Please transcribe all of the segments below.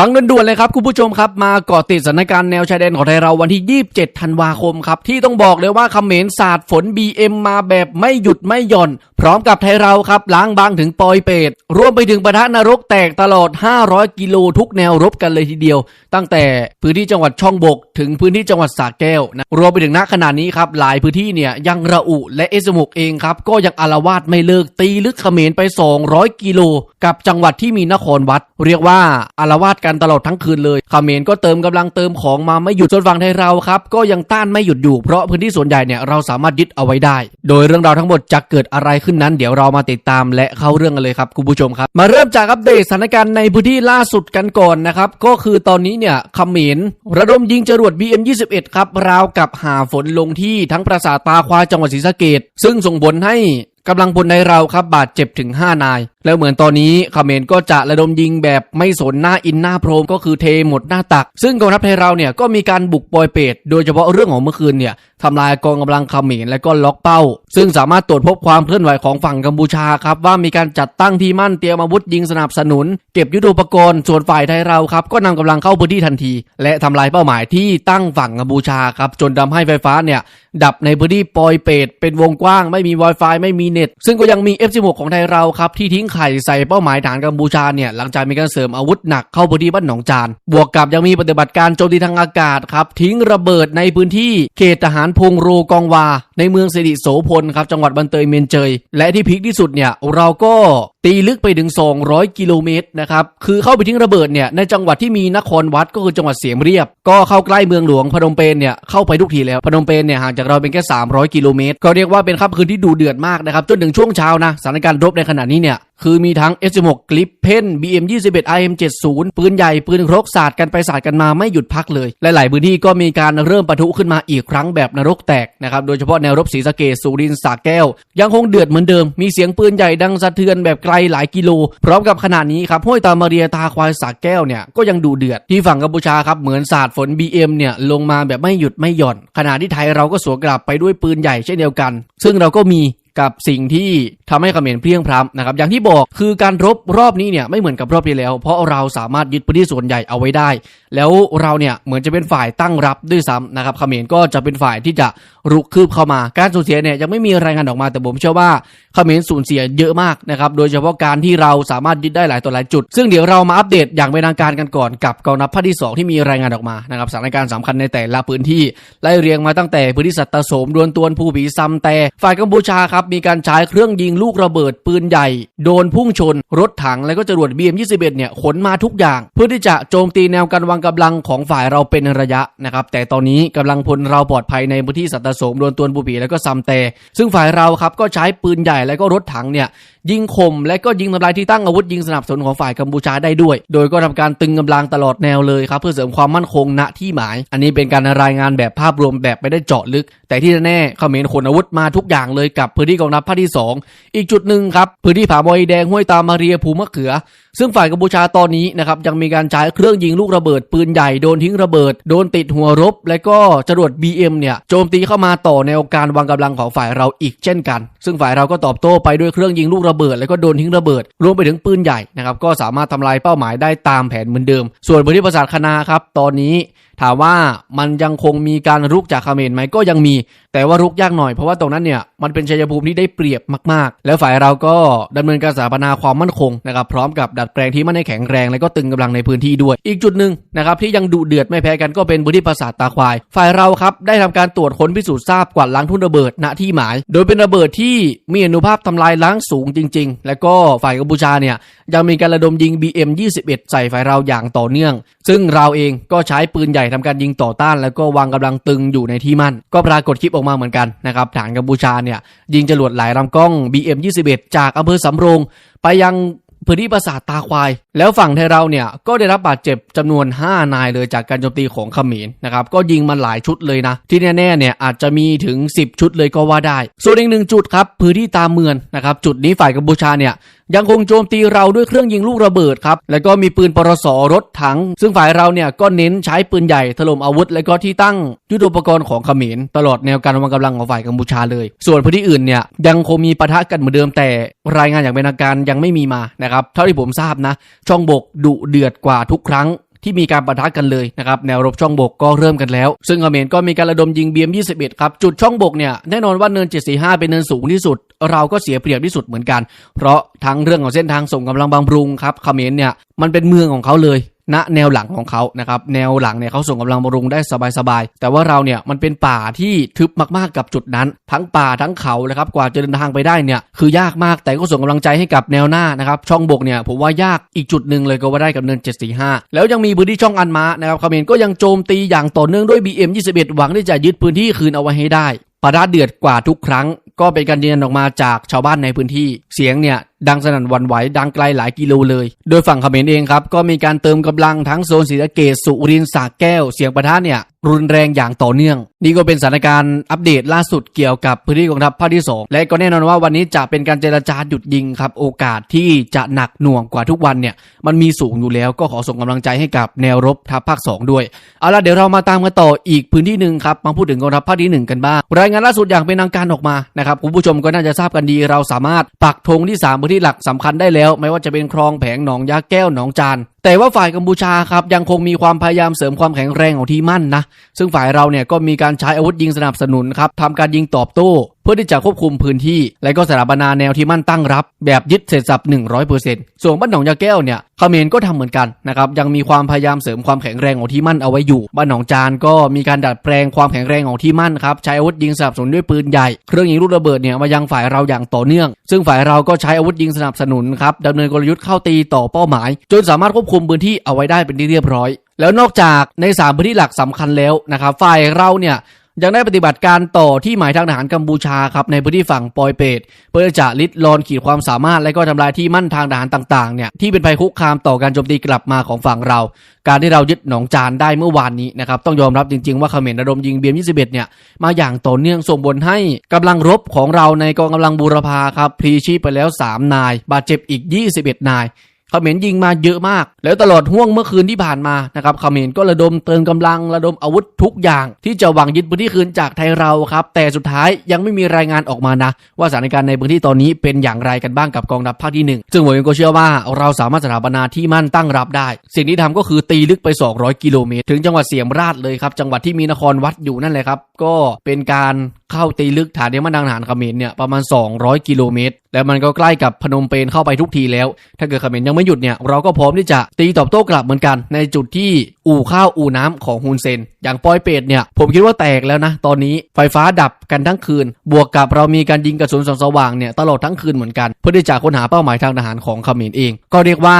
ฟังด่วนๆเลยครับคุณผู้ชมครับมาเกาะติดสถานการณ์แนวชายแดนของไทยเราวันที่ 27 ธันวาคมครับ ที่ต้องบอกเลยว่าเขมรสาดฝน BM มาแบบไม่หยุดไม่หย่อน พร้อมกับไทยเราครับ ล้างบางถึงปอยเปตรวมไปถึงประทะนรกแตกตลอด 500 กิโลทุกแนวรบกันเลยทีเดียว ตั้งแต่พื้นที่จังหวัดช่องบก ถึงพื้นที่จังหวัดสระแก้วนะรวมไปถึงณขณะนี้ครับหลายพื้นที่เนี่ยยังระอุและเอสมุกเองครับก็ยังอารวาสไม่เลิกตีลึกเขมรไป 200 กิโล กับจังหวัดที่มีนครวัด เรียกว่าอารวาสกันตลอดทั้งคืนเลยขเขมรก็เติมกำลังเติมของมาไม่หยุดจนฝั่งไทยเราครับก็ยังต้านไม่หยุดอยู่เพราะพื้นที่ส่วนใหญ่เนี่ยเราสามารถยึดเอาไว้ได้ โดยเรื่องราวทั้งหมดจะเกิดอะไรขึ้นนั้น เดี๋ยวเรามาติดตามและเข้าเรื่องกันเลยครับคุณผู้ชมครับ มาเริ่มจากอัปเดตสถานการณ์ในพื้นที่ล่าสุดกันก่อนนะครับก็คือตอนนี้เนี่ยขเขมรระดมยิงจรวด BM21 ครับราวกับหาฝนลงที่ทั้งปราสาทตาควาจังหวัดศรีสะเกดซึ่งส่งผลให้กำลังพลในเราครับบาดเจ็บถึง 5 นาย แล้วเหมือนตอนนี้เขมรก็จะระดมยิงแบบไม่สนหน้าอินหน้าโพรมก็คือเทหมดหน้าตัก ซึ่งกองทัพไทยเราเนี่ยก็มีการบุกปอยเปตโดยเฉพาะเรื่องของเมื่อคืนเนี่ยทำลายกองกำลังเขมรและก็ล็อกเป้า ซึ่งสามารถตรวจพบความเคลื่อนไหวของฝั่งกัมพูชาครับว่ามีการจัดตั้งที่มั่นเตรียมอาวุธยิงสนับสนุน เก็บยุทโธปกรณ์ส่วนฝ่ายไทยเราครับก็นำกำลังเข้าพื้นที่ทันที และทำลายเป้าหมายที่ตั้งฝั่งกัมพูชาครับจนทำให้ไฟฟ้าเนี่ยดับในพื้นที่ปอยเปตเป็นวงกว้าง ไม่มี Wi-Fi ไม่มีเน็ต ซึ่งก็ยังมี F16 ของไทยเราครับที่ทิ้งไข่ใส่เป้าหมายฐานกัมพูชาเนี่ยหลังจากมีการเสริมอาวุธหนักเข้าพื้นที่บ้านหนองจาน บวกกับยังมีปฏิบัติการโจมตีทางอากาศครับทิ้งระเบิดในพื้นที่เขตทหารพงโรกองวา ในเมืองสิริโสพลครับจังหวัดบันเตยเมียนเจย และที่พีคที่สุดเนี่ยเราก็ ตีลึกไปถึง 200 กิโลเมตรนะครับ คือเข้าไปทิ้งระเบิดเนี่ยในจังหวัดที่มีนครวัดก็คือจังหวัดเสียมเรียบ ก็เข้าใกล้เมืองหลวงพนมเปญเนี่ยเข้าไปทุกทีแล้วพนมเปญเนี่ยห่างจากเราเป็นแค่ 300 กิโลเมตร ก็เรียกว่าเป็นค่ำคืนที่ดูเดือดมากนะครับจนถึงช่วงเช้านะสถานการณ์รบในขณะนี้เนี่ยคือมีทั้ง S16 กลิปเพน BM 21 IM 70 ปืนใหญ่ปืนครกสาดกันไปสาดกันมาไม่หยุดพักเลยและหลายพื้นที่ก็มีการเริ่มปะทุขึ้นมาอีกครั้งแบบนรกแตกนะครับโดยเฉพาะแนวรบศรีสะเกษสุรินทร์สระแก้ว ยังคงเดือดเหมือนเดิมมีเสียงปืนใหญ่ดังสะเทือนแบบไกลหลายกิโล พร้อมกับขนาดนี้ครับห้วยตามาเรียตาควายสาแก้วเนี่ยก็ยังดูเดือดที่ฝั่งกัมพูชาครับเหมือนสาดฝน BM เนี่ยลงมาแบบไม่หยุดไม่หย่อนขณะที่ไทยเราก็สวนกลับไปด้วยปืนใหญ่เช่นเดียวกัน ซึ่งเราก็มี กับสิ่งที่ทำให้เขมรเพียงพร้ำนะครับอย่างที่บอกคือการรบรอบนี้เนี่ยไม่เหมือนกับรอบที่แล้ว เพราะเราสามารถยึดพื้นที่ส่วนใหญ่เอาไว้ได้ แล้วเราเนี่ยเหมือนจะเป็นฝ่ายตั้งรับด้วยซ้ำนะครับเขมรก็จะเป็นฝ่ายที่จะรุกคืบเข้ามา การสูญเสียเนี่ยยังไม่มีรายงานออกมาแต่ผมเชื่อว่าเขมรสูญเสียเยอะมากนะครับโดยเฉพาะการที่เราสามารถยึดได้หลายตัวหลายจุด ซึ่งเดี๋ยวเรามาอัปเดตอย่างเป็นทางการกันก่อนกับกองทัพภาคที่สองที่มีรายงานออกมานะครับสถานการณ์สำคัญในแต่ละพื้นที่ไล่เรียงมาตั้งแต่พื้นที่สัตตโสมดวนตวนภูผีซ้ำแต่ฝ่ายกัมพูชาครับมีการใช้เครื่องยิงลูกระเบิดปืนใหญ่ โดนพุ่งชน รถถังแล้วก็จรวด BM21 เนี่ยขนมาทุกอย่าง เพื่อที่จะโจมตีแนวการวางกำลังของฝ่ายเราเป็นระยะนะครับแต่ตอนนี้กำลังพลเราปลอดภัยในพื้นที่สัตตโสมโดนตวนภูผีแล้วก็ซัมเต ซึ่งฝ่ายเราครับก็ใช้ปืนใหญ่แล้วก็รถถังเนี่ยยิงข่มและก็ยิงทำลายที่ตั้งอาวุธยิงสนับสนุนของฝ่ายกัมพูชาได้ด้วย โดยก็ทำการตึงกำลังตลอดแนวเลยครับเพื่อเสริมความมั่นคงณที่หมาย อันนี้เป็นการรายงานแบบภาพรวมแบบไม่ได้เจาะลึก แต่ที่แน่เขมรขนอาวุธมาทุกอย่างเลยกับพื้นที่กองทัพภาคที่ 2 อีกจุดหนึ่งครับพื้นที่ผาบอยแดงห้วยตามาเรียภูมะเขือ ซึ่งฝ่ายกัมพูชาตอนนี้นะครับยังมีการใช้เครื่องยิงลูกระเบิดปืนใหญ่โดนทิ้งระเบิด โดนติดหัวรบ และก็จรวด BM เนี่ยโจมตีเข้ามาต่อแนวการวางกำลังของฝ่ายเราอีกเช่นกัน ซึ่งฝ่ายเราก็ตอบโต้ไปด้วยเครื่องยิงลูกระเบิด และก็โดนทิ้งระเบิด รวมไปถึงปืนใหญ่นะครับก็สามารถทำลายเป้าหมายได้ตามแผนเหมือนเดิม ส่วนพื้นที่ปราสาทคณาครับตอนนี้ ถามว่ามันยังคงมีการรุกจากเขมรไหมก็ยังมี แต่ว่ารุกยากหน่อยเพราะว่าตรงนั้นเนี่ยมันเป็นชัยภูมิที่ได้เปรียบมาก ๆ แล้วฝ่ายเราก็ดำเนินการสถาปนาความมั่นคงนะครับพร้อมกับดัดแปลงที่มันให้แข็งแรงและก็ตึงกำลังในพื้นที่ด้วย อีกจุดหนึ่งนะครับที่ยังดุเดือดไม่แพ้กันก็เป็นพื้นที่ปราสาทตาควาย ฝ่ายเราครับได้ทำการตรวจค้นพิสูจน์ทราบกวาดล้างทุ่นระเบิดณที่หมาย โดยเป็นระเบิดที่มีอนุภาพทำลายล้างสูงจริง ๆ และก็ฝ่ายกัมพูชาเนี่ยยังมีการระดมยิง BM 21 ใส่ฝ่ายเราอย่างต่อเนื่อง ซึ่งเราเองก็ใช้ปืนใหญ่ทำการยิงต่อต้าน แล้วก็วางกำลังตึงอยู่ในที่มั่น ก็ปรากฏคลิปออกมาเหมือนกันนะครับฐานกัมพูชาเนี่ยยิงจรวดหลายลำกล้อง BM 21 จากอำเภอสำโรง ไปยังพื้นที่ปราสาทตาควาย แล้วฝั่งไทยเราเนี่ยก็ได้รับบาดเจ็บจำนวน 5 นายเลยจากการโจมตีของขมรนะครับก็ยิงมันหลายชุดเลยนะ ที่แน่ๆเนี่ยอาจจะมีถึง 10 ชุดเลยก็ว่าได้ ส่วนอีกหนึ่งจุดครับพื้นที่ตามเมืองนะครับจุดนี้ฝ่ายกัมพูชาเนี่ย ยังคงโจมตีเราด้วยเครื่องยิงลูกระเบิดครับ แล้วก็มีปืนปรสรถถัง ซึ่งฝ่ายเราเนี่ยก็เน้นใช้ปืนใหญ่ถล่มอาวุธ และก็ที่ตั้งยุทโธปกรณ์ของเขมรตลอดแนวการวางกำลังของฝ่ายกัมพูชาเลย ส่วนพื้นที่อื่นเนี่ยยังคงมีปะทะกันเหมือนเดิมแต่รายงานอย่างเป็นทางการยังไม่มีมานะครับเท่าที่ผมทราบนะ ช่องบกดุเดือดกว่าทุกครั้ง ที่มีการปะทะกันเลยนะครับแนวรบช่องบกก็เริ่มกันแล้ว ซึ่งเขมรก็มีการระดมยิงเบียม21ครับจุดช่องบกเนี่ยแน่นอนว่าเนิน 745 เป็นเนินสูงที่สุด เราก็เสียเปรียบที่สุดเหมือนกัน เพราะทั้งเรื่องของเส้นทางส่งกำลังบำรุงครับเขมรเนี่ยมันเป็นเมืองของเขาเลย ณแนวหลังของเขานะครับแนวหลังเนี่ยเขาส่งกำลังบำรุงได้สบายๆ แต่ว่าเราเนี่ยมันเป็นป่าที่ทึบมากๆกับจุดนั้น ทั้งป่าทั้งเขานะครับกว่าจะเดินทางไปได้เนี่ยคือยากมากแต่ก็ส่งกำลังใจให้กับแนวหน้านะครับช่องบกเนี่ยผมว่ายากอีกจุดหนึ่งเลยก็ว่าได้กับเนิน745 แล้วยังมีพื้นที่ช่องอันมานะครับเขมรก็ยังโจมตีอย่างต่อเนื่องด้วย BM 21 หวังที่จะยึดพื้นที่คืนเอาไว้ให้ได้ปะทะเดือดกว่าทุกครั้ง ก็เป็นการยืนยันออกมาจากชาวบ้านในพื้นที่ เสียงเนี่ยดังสนั่นวันไหวดังไกลหลายกิโลเลย โดยฝั่งเขมรเองครับ ก็มีการเติมกำลังทั้งโซนศรีสะเกดสุรินทร์สระแก้วเสียงประทะเนี่ยรุนแรงอย่างต่อเนื่อง นี่ก็เป็นสถานการณ์อัปเดตล่าสุดเกี่ยวกับพื้นที่กองทัพภาคที่ 2 และก็แน่นอนว่าวันนี้จะเป็นการเจรจาหยุดยิงครับ โอกาสที่จะหนักหน่วงกว่าทุกวันเนี่ย มันมีสูงอยู่แล้วก็ขอส่งกำลังใจให้กับแนวรบทัพภาค 2 ด้วย เอาล่ะเดี๋ยวเรามาตามกันต่ออีกพื้นที่หนึ่งครับมาพูดถึงกองทัพภาคที่หนึ่งกันบ้างรายงานล่าสุดอย่างเป็นทางการออกมานะครับคุณผู้ชมก็น่าจะทราบกันดี เราสามารถปักธงที่สามพื้นที่หลักสำคัญได้แล้ว ไม่ว่าจะเป็นคลองแผงหนองยาแก้วหนองจานแต่ว่าฝ่ายกัมพูชาครับยังคงมีความพยายามเสริมความแข็งแรงของที่มั่นนะ ซึ่งฝ่ายเราเนี่ยก็มีการใช้อาวุธยิงสนับสนุนครับทำการยิงตอบโต้ พื่อที่จะควบคุมพื้นที่ และก็สถาปนาแนวที่มั่นตั้งรับ แบบยึดเสร็จสับ 100%ส่วนบ้านหนองยาแก้วเนี่ยเขมรก็ทำเหมือนกันนะครับยังมีความพยายามเสริมความแข็งแรงของที่มั่นเอาไว้อยู่ บ้านหนองจานก็มีการดัดแปลงความแข็งแรงของที่มั่นครับใช้อาวุธยิงสนับสนุนด้วยปืนใหญ่ เครื่องยิงลูกระเบิดเนี่ยมายังฝ่ายเราอย่างต่อเนื่อง ซึ่งฝ่ายเราก็ใช้อาวุธยิงสนับสนุนครับดำเนินกลยุทธ์เข้าตีต่อเป้าหมาย จนสามารถควบคุมพื้นที่เอาไว้ได้เป็นที่เรียบร้อยแล้วนอกจากในสามพื้นที่หลักสำคัญแล้วนะครับฝ่ายเราเนี่ย ยังได้ปฏิบัติการต่อที่หมายทางทหารกัมพูชาครับในพื้นที่ฝั่งปอยเปตเพื่อจะลิดรอนขีดความสามารถและก็ทำลายที่มั่นทางทหารต่างๆเนี่ยที่เป็นภัยคุกคามต่อการโจมตีกลับมาของฝั่งเรา การที่เรายึดหนองจานได้เมื่อวานนี้นะครับต้องยอมรับจริง ๆ ว่าเขมรระดมยิงเบียม21เนี่ยมาอย่างต่อเนื่องส่งผลให้กำลังรบของเราในกองกำลังบูรพาครับพลีชีพไปแล้ว 3 นาย บาดเจ็บอีก 21 นาย เขมรยิงมาเยอะมาก แล้วตลอดห่วงเมื่อคืนที่ผ่านมานะครับเขมรก็ระดมเติมกำลังระดมอาวุธทุกอย่าง ที่จะหวังยึดพื้นที่คืนจากไทยเราครับ แต่สุดท้ายยังไม่มีรายงานออกมานะ ว่าสถานการณ์ในพื้นที่ตอนนี้เป็นอย่างไรกันบ้างกับกองทัพภาคที่หนึ่งซึ่งผมเองก็เชื่อว่าเราสามารถสถาปนาที่มั่นตั้งรับได้ สิ่งที่ทำก็คือตีลึกไป 200 กิโลเมตร ถึงจังหวัดเสียมราชเลยครับจังหวัดที่มีนครวัดอยู่นั่นแหละครับก็เป็นการเข้าตีลึกฐานเดียมันดังฐานเขมรเนี่ยประมาณ 200 กิโลเมตร แล้วมันก็ใกล้กับพนมเปญเข้าไปทุกทีแล้ว ถ้าเกิดเขมรยังไม่หยุดเนี่ยเราก็พร้อมที่จะตีตอบโต้กลับเหมือนกัน ในจุดที่ อู่ข้าวอู่น้ำของฮุนเซน อย่างปอยเปตเนี่ย ผมคิดว่าแตกแล้วนะ ตอนนี้ไฟฟ้าดับกันทั้งคืน บวกกับเรามีการยิงกระสุนส่องสว่างเนี่ย ตลอดทั้งคืนเหมือนกัน เพื่อที่จะค้นหาเป้าหมายทางทหารของเขมรเอง ก็เรียกว่า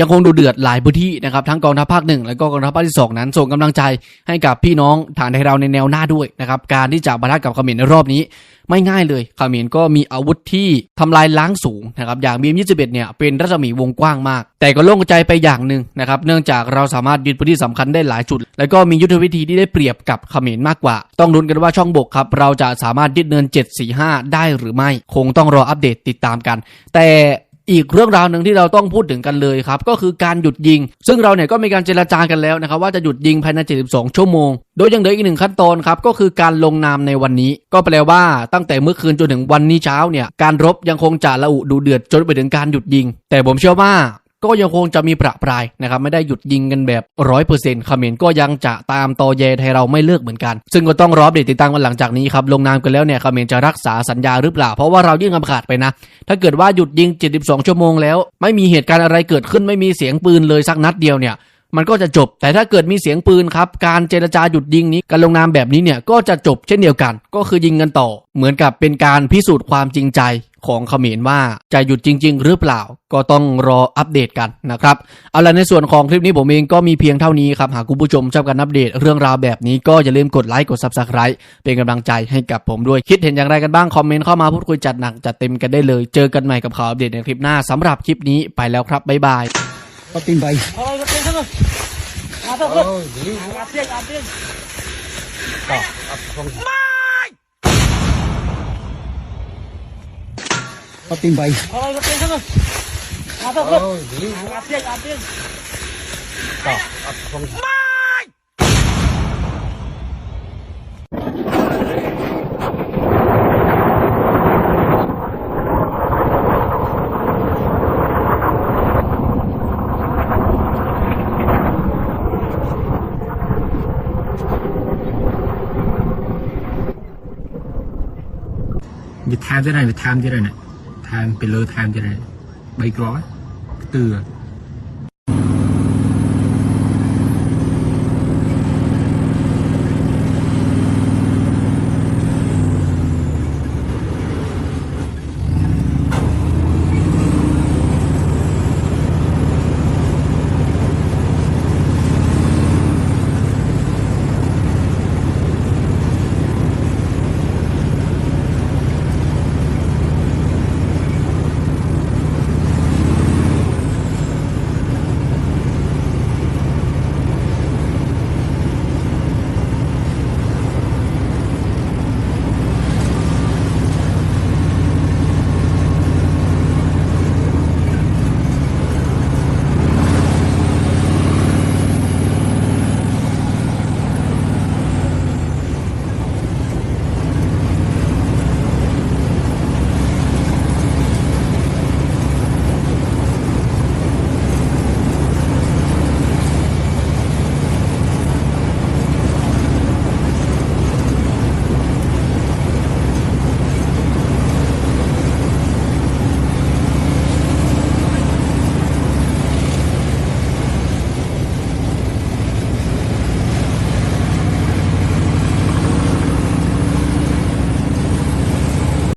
ยังคงดูเดือดหลายพื้นที่นะครับทั้งกองทัพภาคหนึ่งและก็กองทัพภาคที่สองนั้น ส่งกำลังใจให้กับพี่น้องฐานไทยเราในแนวหน้าด้วยนะครับการที่จะปะทะกับเขมรในรอบนี้ไม่ง่ายเลยเขมรก็มีอาวุธที่ทำลายล้างสูงนะครับอย่างบีม21เนี่ยเป็นรัศมีวงกว้างมาก แต่ก็โล่งใจไปอย่างหนึ่งนะครับ เนื่องจากเราสามารถยึดพื้นที่สำคัญได้หลายจุด แล้วก็มียุทธวิธีที่ได้เปรียบกับเขมรมากกว่า ต้องลุ้นกันว่าช่องบกครับ เราจะสามารถยึดเนิน 745 ได้หรือไม่ คงต้องรออัปเดตติดตามกัน แต่อีกเรื่องราวหนึ่งที่เราต้องพูดถึงกันเลยครับ ก็คือการหยุดยิง ซึ่งเราเนี่ยก็มีการเจรจากันแล้วนะครับ ว่าจะหยุดยิงภายใน 72 ชั่วโมง โดยยังเหลืออีกหนึ่งขั้นตอนครับ ก็คือการลงนามในวันนี้ ก็แปลว่าตั้งแต่เมื่อคืนจนถึงวันนี้เช้าเนี่ยการรบยังคงจะระอุดูเดือดจนไปถึงการหยุดยิง แต่ผมเชื่อว่า ก็ยังคงจะมีประปรายนะครับไม่ได้หยุดยิงกันแบบร้อยเปอร์เซ็นต์เขมรก็ยังจะตามตอแยไทยเราไม่เลิกเหมือนกัน ซึ่งก็ต้องรอเดตติดตามกันหลังจากนี้ครับลงนามกันแล้วเนี่ยเขมรจะรักษาสัญญาหรือเปล่า เพราะว่าเรายื่นคำขาดไปนะ ถ้าเกิดว่าหยุดยิง 72 ชั่วโมงแล้ว ไม่มีเหตุการณ์อะไรเกิดขึ้นไม่มีเสียงปืนเลยสักนัดเดียวเนี่ย มันก็จะจบ แต่ถ้าเกิดมีเสียงปืนครับ การเจรจาหยุดยิงนี้ การลงนามแบบนี้เนี่ยก็จะจบเช่นเดียวกัน ก็คือยิงกันต่อ เหมือนกับเป็นการพิสูจน์ความจริงใจของเขมรว่าจะหยุดจริง ๆ หรือเปล่า ก็ต้องรออัปเดตกันนะครับ เอาละในส่วนของคลิปนี้ผมเองก็มีเพียงเท่านี้ครับ หากคุณผู้ชมชอบการอัปเดตเรื่องราวแบบนี้ก็อย่าลืมกดไลค์กด subscribe เป็นกำลังใจให้กับผมด้วยคิดเห็นอย่างไรกันบ้าง คอมเมนต์เข้ามาพูดคุยจัดหนักจัดเต็มกันได้เลย เจอกันใหม่กับข่าวอัปเดตในคลิปหน้าสำหรับคลิปนี้ไปแล้วครับบ๊ายบาย Patimbay. Oh, dili. Apil, apil. Ta, apong. Ah, Patimbay. Oh, dili. Apil, apil. Ta, apong. Ah, ទៀតហើយវាថែមទៀតហើយណាថែមពីលើថែមទៀតហើយ3គ្រាប់ហើយគឺ